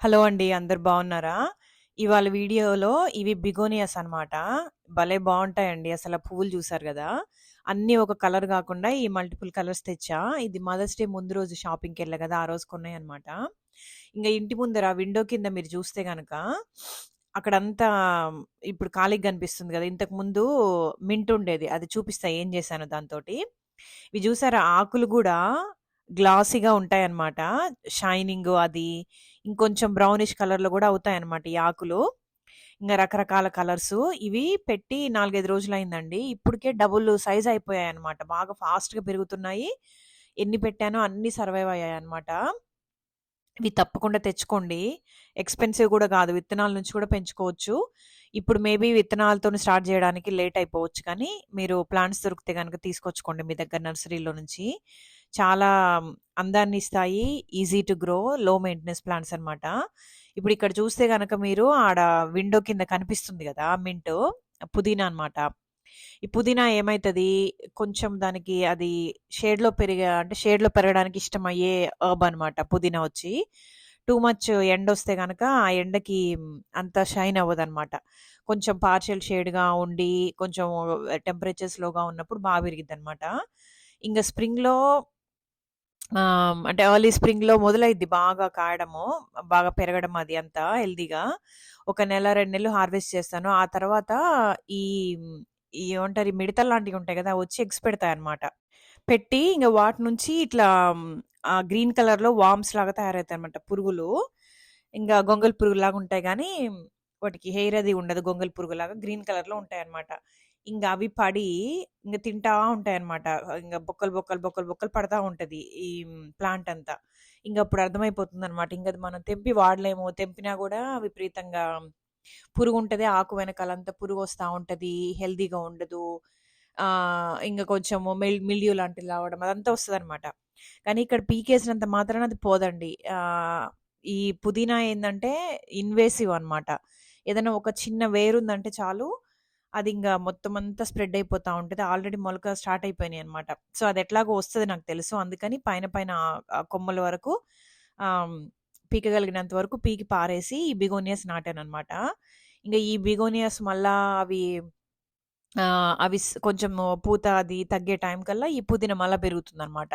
Hello అండి. అందరు బాగున్నారా ఇవాళ వీడియోలో ఇవి బిగోనియాస్ అనమాట. భలే బాగుంటాయండి అసలు పువ్వులు చూసారు కదా అన్నీ ఒక కలర్ కాకుండా ఈ మల్టిపుల్ కలర్స్ తెచ్చా. ఇది మదర్స్ డే ముందు రోజు షాపింగ్కి వెళ్ళా కదా ఆ రోజు కొన్నయనమాట. ఇంకా ఇంటి ముందర విండో కింద మీరు చూస్తే కనుక అక్కడంతా ఇప్పుడు ఖాళీగా అనిపిస్తుంది కదా ఇంతకు ఇంతకుముందు మింట్ ఉండేది. అది చూపిస్తా ఏం చేశాను దాంతోటి. ఇవి చూసారా ఆకులు కూడా గ్లాసీగా ఉంటాయన్నమాట. షైనింగ్ అది ఇంకొంచెం బ్రౌనిష్ కలర్‌లో అవుతాయి అన్నమాట ఈ ఆకులు. ఇంకా రకరకాల కలర్స్ ఇవి పెట్టి నాలుగైదు రోజులు అయిందండి ఇప్పటికే డబుల్ సైజ్ అయిపోయాయి అనమాట బాగా ఫాస్ట్‌గా పెరుగుతున్నాయి. ఎన్ని పెట్టానో అన్ని సర్వైవ్ అయ్యాయి అనమాట ఇవి తప్పకుండా తెచ్చుకోండి. ఎక్స్‌పెన్సివ్ కూడా కాదు విత్తనాల నుంచి కూడా పెంచుకోవచ్చు. ఇప్పుడు మేబీ విత్తనాలతో స్టార్ట్ చేయడానికి లేట్ అయిపోవచ్చు కానీ, మీరు ప్లాంట్స్ దొరికితే కనుక తీసుకొచ్చుకోండి మీ దగ్గర నర్సరీలో నుంచి. చాలా అందాన్ని ఇస్తాయి. Easy to grow, low maintenance plants అనమాట. ఇప్పుడు ఇక్కడ చూస్తే కనుక మీరు ఆడ విండో కింద కనిపిస్తుంది కదా మింట్ పుదీనా అనమాట. ఈ పుదీనా ఏమవుతుంది కొంచెం దానికి అది షేడ్‌లో పెరిగే అంటే షేడ్‌లో పెరగడానికి ఇష్టమయ్యే హెర్బ్ అనమాట పుదీనా వచ్చి. టూ మచ్ ఎండొస్తే కనుక ఆ ఎండకి అంత షైన్ అవ్వదు అనమాట కొంచెం పార్షియల్ షేడ్‌గా ఉండి, కొంచెం టెంపరేచర్స్ లోగా ఉన్నప్పుడు పెరిగిద్ది అనమాట ఇంకా స్ప్రింగ్‌లో అంటే ఎర్లీ స్ప్రింగ్‌లో మొదలైద్ది బాగా కాయడము. బాగా పెరగడం అది అంతా హెల్దీగా ఒక నెల, రెండు నెలలు హార్వెస్ట్ చేస్తాను. ఆ తర్వాత ఈ ఈ ఏమంటారు ఈ మిడతలు లాంటివి ఉంటాయి కదా వచ్చి ఎగ్స్ పెడతాయన్నమాట. పెట్టి ఇంకా వాటి నుంచి ఇట్లా ఆ గ్రీన్ కలర్‌లో వామ్స్ లాగా తయారవుతాయి అనమాట పురుగులు. ఇంకా గొంగల్ పురుగులాగా ఉంటాయి కానీ వాటికి హెయిర్ అది ఉండదు. గొంగల్ పురుగులాగా గ్రీన్ కలర్‌లో ఉంటాయన్నమాట. ఇంకా అవి పడి ఇంకా తింటా ఉంటాయన్నమాట. ఇంకా బొక్కలు, బొక్కలు, బొక్కలు, బొక్కలు పడతా ఉంటుంది ఈ ప్లాంట్ అంతా. ఇంకా అప్పుడు అర్థమైపోతుందన్నమాట. ఇంకా అది మనం తెంపి వాడలేము. తెంపినా కూడా విపరీతంగా పురుగు ఉంటుంది ఆకు వెనకాలంతా వస్తూ ఉంటుంది హెల్దీగా ఉండదు. ఇంకా కొంచెము మిల్ మిల్యూ లాంటివి రావడం అదంతా వస్తదనమాట. కానీ ఇక్కడ పీకేసినంత మాత్రాన అది పోదండి. ఈ పుదీనా ఏంటంటే ఇన్వేసివ్ అనమాట. ఏదైనా ఒక చిన్న వేరుందంటే చాలు అది ఇంకా మొత్తం అంతా స్ప్రెడ్ అయిపోతూ ఉంటుంది ఆల్రెడీ మొలక స్టార్ట్ అయిపోయినాయి అనమాట సో, అది ఎట్లాగో వస్తుంది నాకు తెలుసు. అందుకని పైన పైన కొమ్మల వరకు పీకగలిగినంత వరకు పీకి పారేసి ఈ బిగోనియాస్ నాటాననమాట. ఇంకా ఈ బిగోనియాస్ మళ్ళా అవి అవి కొంచెం పూత అది తగ్గే టైం కల్లా ఈ పుదీనా మళ్ళా పెరుగుతుందనమాట.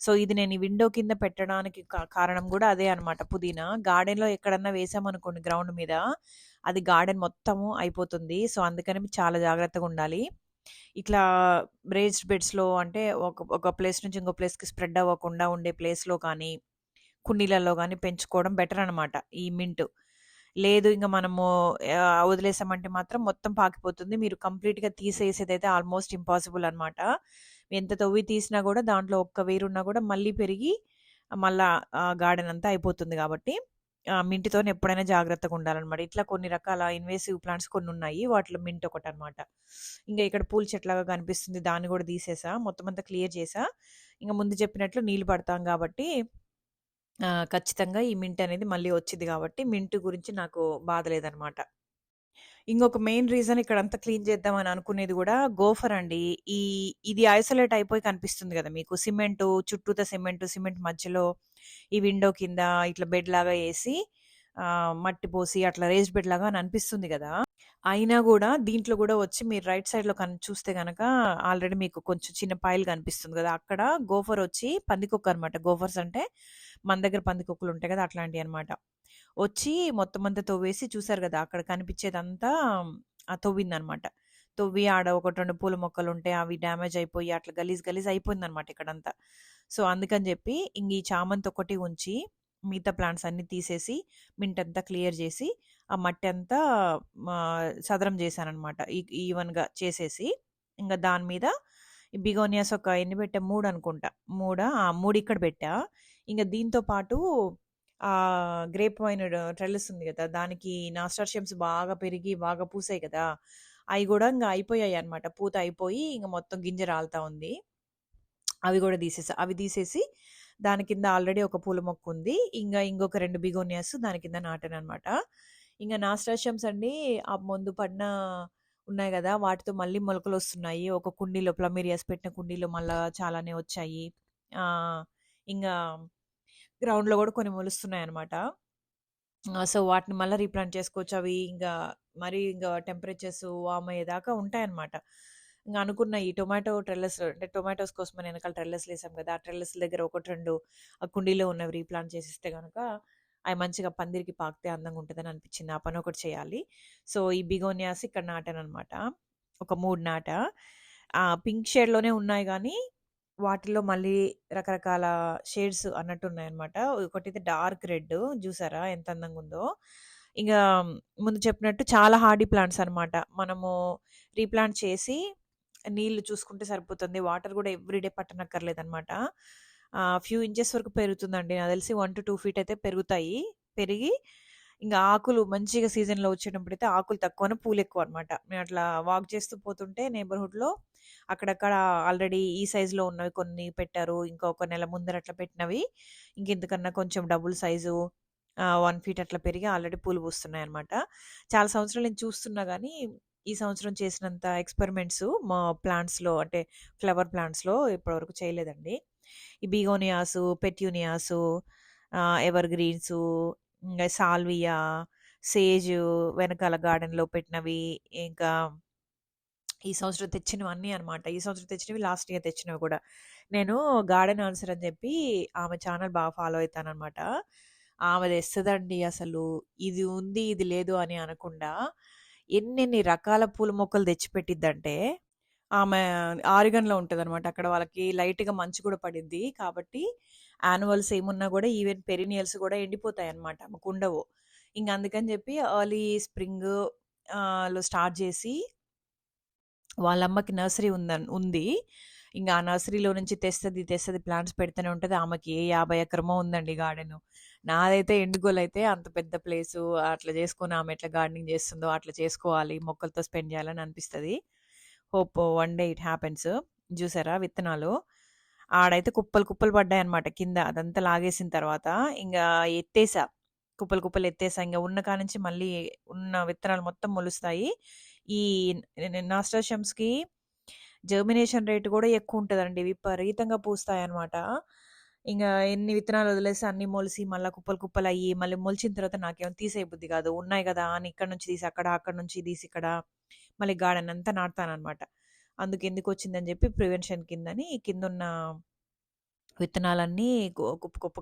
సో, ఇది నేను ఈ విండో కింద పెట్టడానికి కారణం కూడా అదే అనమాట పుదీనా. గార్డెన్‌లో ఎక్కడన్నా వేసామనుకోండి గ్రౌండ్ మీద, అది గార్డెన్ మొత్తము అయిపోతుంది. సో, అందుకని చాలా జాగ్రత్తగా ఉండాలి ఇట్లా రేజ్డ్ బెడ్స్‌లో అంటే ఒక ఒక ప్లేస్ నుంచి ఇంకో ప్లేస్‌కి స్ప్రెడ్ అవ్వకుండా ఉండే ప్లేస్‌లో కానీ, కుండీలలో కానీ పెంచుకోవడం బెటర్ అనమాట ఈ మింట్. లేదు ఇంకా మనము వదిలేసామంటే మాత్రం మొత్తం పాకిపోతుంది. మీరు కంప్లీట్‌గా తీసేసేదైతే ఆల్మోస్ట్ ఇంపాసిబుల్ అనమాట. ఎంత తవ్వి తీసినా కూడా దాంట్లో ఒక్క వేరున్నా కూడా మళ్ళీ పెరిగి మళ్ళా గార్డెన్ అంతా అయిపోతుంది కాబట్టి మింటితో ఎప్పుడైనా జాగ్రత్తగా ఉండాలన్నమాట ఇట్లా కొన్ని రకాల ఇన్వేసివ్ ప్లాంట్స్ కొన్ని ఉన్నాయి వాటిలో మింట్ ఒకటి అనమాట ఇంకా ఇక్కడ పూల చెట్లాగా కనిపిస్తుంది. దాన్ని కూడా తీసేసా. మొత్తం అంతా క్లియర్ చేసా. ఇంకా ముందు చెప్పినట్లు నీళ్ళు పడతాం కాబట్టి ఖచ్చితంగా ఈ మింట్ అనేది మళ్ళీ వచ్చింది కాబట్టి మింట్ గురించి నాకు బాధ లేదనమాట. ఇంకొక మెయిన్ రీజన్ ఇక్కడ అంతా క్లీన్ చేద్దామని అనుకునేది కూడా గోఫర్ అండి. ఈ ఇది ఐసోలేట్ అయిపోయి కనిపిస్తుంది కదా మీకు సిమెంట్ చుట్టూతా సిమెంట్ సిమెంట్ మధ్యలో ఈ విండో కింద ఇట్లా బెడ్ లాగా వేసి మట్టి పోసి అట్లా రేస్ బెడ్ లాగా అని అనిపిస్తుంది కదా అయినా కూడా దీంట్లో కూడా వచ్చి మీరు రైట్ సైడ్‌లో కన్ చూస్తే కనుక ఆల్రెడీ మీకు కొంచెం చిన్న పాయలు కనిపిస్తుంది కదా అక్కడ గోఫర్ వచ్చి పందికొక్క అనమాట. గోఫర్స్ అంటే మన దగ్గర పందికొక్కులు ఉంటాయి కదా అట్లాంటివి అనమాట వచ్చి మొత్తం అంతా తవ్వేసి చూసారు కదా అక్కడ కనిపించేదంతా ఆహ్, తవ్విందనమాట. తవ్వి ఆడ 1, 2 పూల మొక్కలు ఉంటే అవి డ్యామేజ్ అయిపోయి అట్లా గలీజ్ గలీజ్ అయిపోయిందనమాట ఇక్కడంతా. సో, అందుకని చెప్పి ఇంక ఈ చామంతి ఒకటి ఉంచి మిగతా ప్లాంట్స్ అన్నీ తీసేసి మింట్ అంతా క్లియర్ చేసి ఆ మట్టి అంతా సదరం చేశానమాట ఈ ఈవెన్‌గా చేసేసి ఇంకా దాని మీద బిగోనియాస్ ఒక ఎన్ని పెట్టా? మూడు అనుకుంటా. మూడా? ఆ! మూడు ఇక్కడ పెట్టా. ఇంకా దీంతో పాటు గ్రేప్ వైన్ ట్రెల్లిస్ ఉంది కదా దానికి నాస్టార్షియమ్స్ బాగా పెరిగి బాగా పూసాయి కదా అవి కూడా ఇంకా అయిపోయాయి అనమాట పూత అయిపోయి ఇంకా మొత్తం గింజ రాలుతా ఉంది. అవి కూడా తీసేసా. అవి తీసేసి దాని కింద ఆల్రెడీ ఒక పూల మొక్క ఉంది ఇంకా ఇంకొక రెండు బిగోనియాస్ దాని కింద నాటాననమాట. ఇంకా నాస్టార్షియమ్స్ అండి ఆ ముందు పడిన ఉన్నాయి కదా వాటితో మళ్ళీ మొలకలు వస్తున్నాయి ఒక కుండీలో ప్లమేరియాస్ పెట్టిన కుండీలో మళ్ళీ చాలానే వచ్చాయి. ఇంకా గ్రౌండ్‌లో కూడా కొన్ని మొలుస్తున్నాయి అనమాట సో, వాటిని మళ్ళీ రీప్లాంట్ చేసుకోవచ్చు. అవి ఇంకా మరి ఇంకా టెంపరేచర్స్ వామ్ అయ్యేదాకా ఉంటాయన్నమాట. ఇంకా అనుకున్న ఈ టొమాటో ట్రెల్లర్స్ అంటే టొమాటోస్ కోసం వెనకాల ట్రెల్లర్స్ వేసాం కదా ఆ ట్రెల్లర్స్ దగ్గర 1, 2 ఆ కుండీలో ఉన్నవి రీప్లాంట్ చేసిస్తే కనుక అవి మంచిగా పందిరికి పాకితే అందంగా ఉంటుందని అనిపించింది ఆ పని ఒకటి చేయాలి. సో, ఈ బిగోనియాస్ ఇక్కడ నాటాననమాట. ఒక మూడు నాట పింక్ షేడ్‌లోనే ఉన్నాయి కానీ వాటిలో మళ్ళీ రకరకాల షేడ్స్ అన్నట్టున్నాయన్నమాట. ఒకటైతే డార్క్ రెడ్ చూసారా ఎంత అందంగా ఉందో ఇంకా ముందు చెప్పినట్టు చాలా హార్డీ ప్లాంట్స్ అనమాట. మనము రీప్లాంట్ చేసి నీళ్ళు చూసుకుంటే సరిపోతుంది. వాటర్ కూడా ఎవ్రీ డే పట్టనక్కర్లేదనమాట. ఫ్యూ ఇంచెస్ వరకు పెరుగుతుందండి. నాకు తెలిసి 1-2 ఫీట్ అయితే పెరుగుతాయి. పెరిగి ఇంకా ఆకులు మంచిగా సీజన్‌లో వచ్చేటప్పుడైతే ఆకులు తక్కువనే పూలు ఎక్కువ అనమాట నేను అట్లా వాక్ చేస్తూ పోతుంటే నేబర్‌హుడ్‌లో అక్కడక్కడ ఆల్రెడీ ఈ సైజులో ఉన్నవి కొన్ని పెట్టారు. ఇంకా ఒక నెల ముందర అట్లా పెట్టినవి ఇంకెందుకన్నా కొంచెం డబుల్ సైజు వన్ ఫీట్ అట్లా పెరిగి ఆల్రెడీ పూలు పూస్తున్నాయి అనమాట చాలా సంవత్సరాలు నేను చూస్తున్నా కానీ ఈ సంవత్సరం చేసినంత ఎక్స్‌పెరిమెంట్స్ మా ప్లాంట్స్‌లో అంటే ఫ్లవర్ ప్లాంట్స్‌లో ఇప్పటివరకు చేయలేదండి. ఈ బీగోనియాసు పెట్యూనియాసు, ఎవర్ గ్రీన్సు, ఇంకా సాల్వియా, సేజు వెనకాల గార్డెన్‌లో పెట్టినవి, ఇంకా ఈ సంవత్సరం తెచ్చినవన్నీ అనమాట. ఈ సంవత్సరం తెచ్చినవి, లాస్ట్ ఇయర్ తెచ్చినవి కూడా నేను గార్డెన్ ఆన్సర్ అని చెప్పి ఆమె ఛానల్ బాగా ఫాలో అవుతానమాట ఆమె తెస్తుందండి అసలు. ఇది ఉంది, ఇది లేదు అని అనకుండా ఎన్నెన్ని రకాల పూల మొక్కలు తెచ్చిపెట్టిద్దంటే, ఆమె ఆరిగన్‌లో అనమాట అక్కడ వాళ్ళకి లైట్‌గా మంచు కూడా పడింది కాబట్టి యాన్యువల్స్ ఏమున్నా కూడా ఈవెన్ పెరినియల్స్ కూడా ఎండిపోతాయి అనమాట ఆమెకు ఉండవు. ఇంక అందుకని చెప్పి ఎర్లీ స్ప్రింగ్లో స్టార్ట్ చేసి వాళ్ళ అమ్మకి నర్సరీ ఉందన్ ఉంది. ఇంకా ఆ నర్సరీలో నుంచి తెస్తుంది తెస్తుంది ప్లాంట్స్ పెడుతూనే ఉంటుంది. ఆమెకి ఏ 50 ఎకరమో ఉందండి గార్డెను. నాదైతే ఎండుగోలయితే అంత పెద్ద ప్లేసు. అట్లా చేసుకొని ఆమె ఎట్లా గార్డెనింగ్ చేస్తుందో అట్లా చేసుకోవాలి. మొక్కలతో స్పెండ్ చేయాలని అనిపిస్తుంది. Hope one day it happens. చూసారా విత్తనాలు. ఆడైతే కుప్పలు కుప్పలు పడ్డాయి అనమాట కింద. అదంతా లాగేసిన తర్వాత ఇంకా ఎత్తేసా. కుప్పలు కుప్పలు ఎత్తేసా. ఇంకా ఉన్న కానుంచి మళ్ళీ ఉన్న విత్తనాలు మొత్తం మొలుస్తాయి. ఈ నాస్టాషమ్స్కి జర్మినేషన్ రేట్ కూడా ఎక్కువ ఉంటుందండి విపరీతంగా పూస్తాయి అనమాట ఇంకా ఎన్ని విత్తనాలు వదిలేసి అన్ని మొలిసి మళ్ళీ కుప్పలు కుప్పలు అయ్యి మళ్ళీ మొలిచిన తర్వాత నాకేమో తీసేయబుద్ధి కాదు ఉన్నాయి కదా అని ఇక్కడ నుంచి తీసి అక్కడ, అక్కడ నుంచి తీసి ఇక్కడ మళ్ళీ గార్డెన్ అంతా నాటుతాననమాట. అందుకు ఎందుకు వచ్చిందని చెప్పి ప్రివెన్షన్ కిందని కిందున్న విత్తనాలన్నీ గొప్ప కుప్ప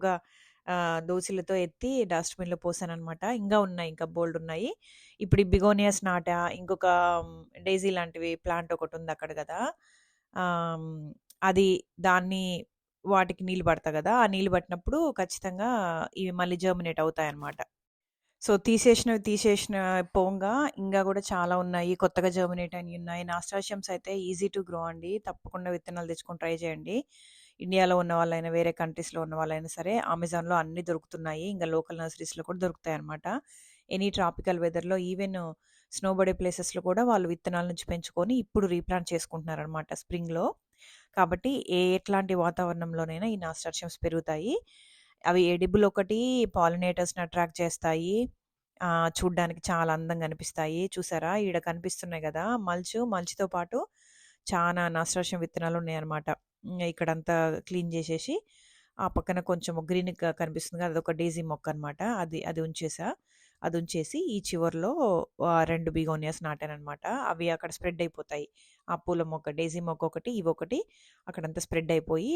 దోసిలతో ఎత్తి డస్ట్‌బిన్‌లో పోసాననమాట. ఇంకా ఉన్నాయి. ఇంకా బోల్డ్ ఉన్నాయి ఇప్పుడు ఈ బిగోనియాస్ నాటా. ఇంకొక డైజీ లాంటివి ప్లాంట్ ఒకటి ఉంది అక్కడ కదా అది దాన్ని వాటికి నీళ్ళు పడతా కదా ఆ నీళ్ళు పట్టినప్పుడు ఖచ్చితంగా ఇవి మళ్ళీ జర్మినేట్ అవుతాయన్నమాట. సో, తీసేసినవి తీసేసిన పోంగా ఇంకా కూడా చాలా ఉన్నాయి. కొత్తగా జర్మినేట్ అని ఉన్నాయి నాస్టాషియమ్స్ అయితే ఈజీ టు గ్రో అండి. తప్పకుండా విత్తనాలు తెచ్చుకొని ట్రై చేయండి. ఇండియాలో ఉన్న వాళ్ళైనా, వేరే కంట్రీస్‌లో ఉన్న వాళ్ళైనా సరే అమెజాన్‌లో అన్నీ దొరుకుతున్నాయి. ఇంకా లోకల్ నర్సరీస్‌లో కూడా దొరుకుతాయి అనమాట ఎనీ ట్రాపికల్ వెదర్‌లో ఈవెన్ స్నో పడే ప్లేసెస్‌లో కూడా వాళ్ళు విత్తనాల నుంచి పెంచుకొని ఇప్పుడు రీప్లాంట్ చేసుకుంటున్నారనమాట స్ప్రింగ్‌లో. కాబట్టి ఏ ఎట్లాంటి వాతావరణంలోనైనా ఈ నాస్టాషియమ్స్ పెరుగుతాయి. అవి ఎడిబుల్ ఒకటి, పాలినేటర్స్‌ని అట్రాక్ట్ చేస్తాయి. చూడ్డానికి చాలా అందంగా అనిపిస్తాయి. చూసారా? ఈడ కనిపిస్తున్నాయి కదా మల్చు, మల్చితో పాటు చానా నాస్టాషియం విత్తనాలున్నాయన్నమాట. ఇంగ ఇక్కడంతా క్లీన్ చేసేసి ఆ పక్కన కొంచెం గ్రీన్‌గా కనిపిస్తుంది కదా అదొక మొక్క అనమాట అది అది ఉంచేసా. అది ఉంచేసి ఈ చివర్లో ఆహ్, 2 బిగోనియాస్ నాటానమాట అవి అక్కడ స్ప్రెడ్ అయిపోతాయి. ఆ పూల మొక్క డేజీ మొక్క ఒకటి, ఇవొకటి అక్కడంతా స్ప్రెడ్ అయిపోయి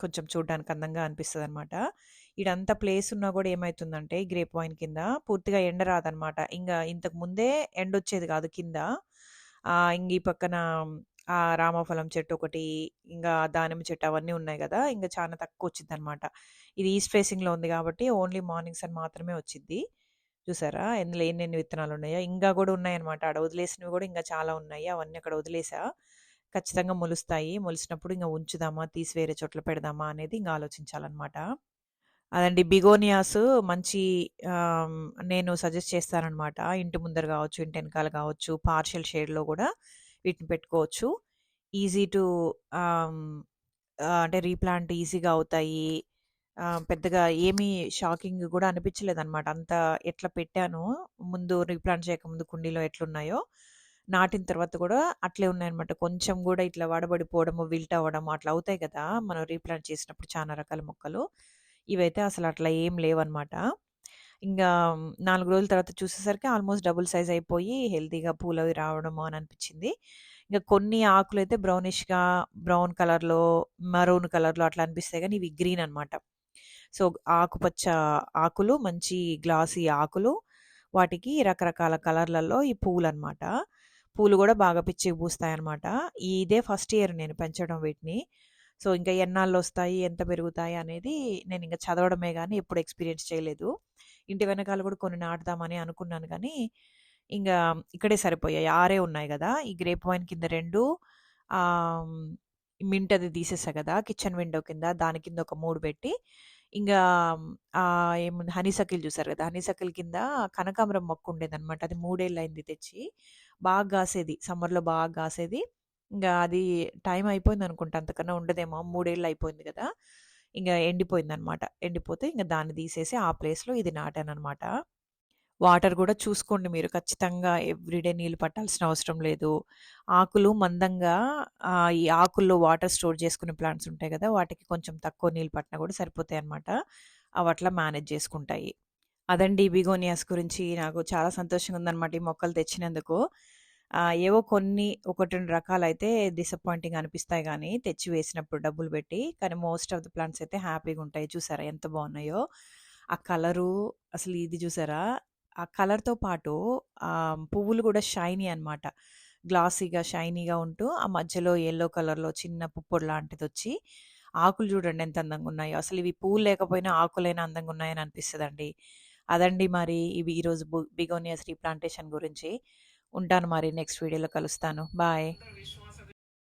కొంచెం చూడ్డానికి అందంగా అనిపిస్తుంది అనమాట ఇడంతా ప్లేస్ ఉన్నా కూడా ఏమైతుందంటే గ్రేప్ వైన్ కింద పూర్తిగా ఎండ రాదనమాట. ఇంకా ఇంతకు ముందే ఎండ వచ్చేది కాదు కింద. ఇంక ఈ పక్కన ఆ రామఫలం చెట్టు ఒకటి, ఇంకా దానిమ్మ చెట్టు అవన్నీ ఉన్నాయి కదా ఇంకా చాలా తక్కువ వచ్చింది అనమాట ఇది ఈస్ట్ ఫేసింగ్‌లో ఉంది కాబట్టి ఓన్లీ మార్నింగ్ అని మాత్రమే వచ్చిద్ది. చూసారా? ఎందులో ఎన్నెన్ని విత్తనాలున్నాయో. ఇంకా కూడా ఉన్నాయన్నమాట. ఆడ వదిలేసినవి కూడా ఇంకా చాలా ఉన్నాయి. అవన్నీ అక్కడ వదిలేసా. ఖచ్చితంగా మొలుస్తాయి. మొలిసినప్పుడు ఇంకా ఉంచుదామా, తీసి వేరే చోట్ల పెడదామా అనేది ఇంకా ఆలోచించాలన్నమాట. అదండి బిగోనియాస్ మంచి నేను సజెస్ట్ చేస్తాననమాట. ఇంటి ముందర గావచ్చు, ఇంటి ఎనకాల గావచ్చు, పార్షియల్ షేడ్‌లో గూడా వీటిని పెట్టుకోవచ్చు. ఈజీ టు ఆహ్, ఆహ్, అంటే రీప్లాంట్ ఈజీగా అవుతాయి. ఆహ్, పెద్దగా ఏమీ షాకింగ్ గూడా అనిపించలేదన్నమాట అంత ఎట్లా పెట్టానో ముందు రీప్లాంట్ చేయకముందు కుండీలో ఎట్లున్నాయో, నాటిన తర్వాత గూడా అట్లే ఉన్నాయన్నమాట. కొంచెం గూడా ఇట్లా వడబడిపోవడము, విల్ట్ అవ్వడము అట్లా అవుతాయి గదా! మనం రీప్లాంట్ చేసినప్పుడు చానా రకాల మొక్కలు. ఇవైతే అసలు అట్లా ఏం లేవన్నమాట. ఇంకా నాలుగు రోజుల తర్వాత చూసేసరికి ఆల్మోస్ట్ డబుల్ సైజ్ అయిపోయి హెల్తీగా పూలవి రావడము అని అనిపించింది. ఇంకా కొన్ని ఆకులైతే బ్రౌనిష్‌గా బ్రౌన్ కలర్‌లో, మరూన్ కలర్‌లో అట్లా అనిపిస్తాయి కానీ ఇవి గ్రీన్ అనమాట. సో, ఆకుపచ్చ ఆకులు, మంచి గ్లాసీ ఆకులు, వాటికి రకరకాల కలర్‌లలో ఈ పువ్వులనమాట. పూలు కూడా బాగా పిచ్చి పూస్తాయి అనమాట ఇదే ఫస్ట్ ఇయర్ నేను పెంచడం వీటిని. సో, ఇంకా ఎన్నాళ్ళు వస్తాయి ఎంత పెరుగుతాయి అనేది నేను ఇంకా చదవడమే కానీ ఎప్పుడు ఎక్స్‌పీరియన్స్ చేయలేదు. ఇంటి వెనకాల కూడా కొన్ని నాటుదామని అనుకున్నాను కానీ ఇంకా ఇక్కడే సరిపోయాయి. ఆరే ఉన్నాయి కదా ఈ గ్రేప్ వైన్ కింద రెండు మింట్ అది తీసేసా కదా కిచెన్ విండో కింద దాని కింద ఒక మూడు పెట్టి, ఇంకా ఆహ్, ఏముంది హనీసకిల్ చూసారు కదా హనీసకిల్ కింద కనకాంబరం మొక్కుండేదనమాట. అది మూడేళ్ళు అయింది తెచ్చి. బాగా కాసేది సమ్మర్‌లో బాగా కాసేది ఇంకా అది టైం అయిపోయింది అనుకుంటా అంతకన్నా ఉండదేమో మూడేళ్ళు అయిపోయింది కదా ఇంకా ఎండిపోయింది అనమాట ఎండిపోతే ఇంకా దాన్ని తీసేసి ఆ ప్లేస్‌లో ఇది నాటానమాట వాటర్ కూడా చూసుకోండి మీరు ఖచ్చితంగా ఎవ్రీడే నీళ్ళు పట్టాల్సిన అవసరం లేదు. ఆకులు మందంగా ఈ ఆకుల్లో వాటర్ స్టోర్ చేసుకునే ప్లాంట్స్ ఉంటాయి కదా వాటికి కొంచెం తక్కువ నీళ్ళు పట్టినా కూడా సరిపోతాయి అనమాట అవి అట్లా మేనేజ్ చేసుకుంటాయి. అదండి బిగోనియాస్ గురించి నాకు చాలా సంతోషంగా ఉందనమాట ఈ మొక్కలు తెచ్చినందుకు. ఏవో కొన్ని 1, 2 రకాలైతే డిసప్పాయింటింగ్ అనిపిస్తాయి కానీ తెచ్చి వేసినప్పుడు డబ్బులు పెట్టి. కానీ మోస్ట్ ఆఫ్ ద ప్లాంట్స్ అయితే హ్యాపీగా ఉంటాయి చూసారా ఎంత బాగున్నాయో ఆ కలరు అసలు ఇది చూసారా? ఆ కలర్‌తో పాటు పువ్వులు కూడా షైనీ అనమాట. గ్లాసీగా, షైనీగా ఉంటూ ఆ మధ్యలో ఎల్లో కలర్‌లో చిన్న పుప్పొడి లాంటిదొచ్చి, ఆకులు చూడండి ఎంత అందంగా ఉన్నాయో అసలు ఇవి పువ్వులు లేకపోయినా ఆకులైనా అందంగున్నాయని అనిపిస్తుందండి అదండి మరి ఇవి ఈరోజు బిగోనియస్ రీ రీప్లాంటేషన్ గురించి. ఉంటాను మరి నెక్స్ట్ వీడియోలో కలుస్తాను. బాయ్.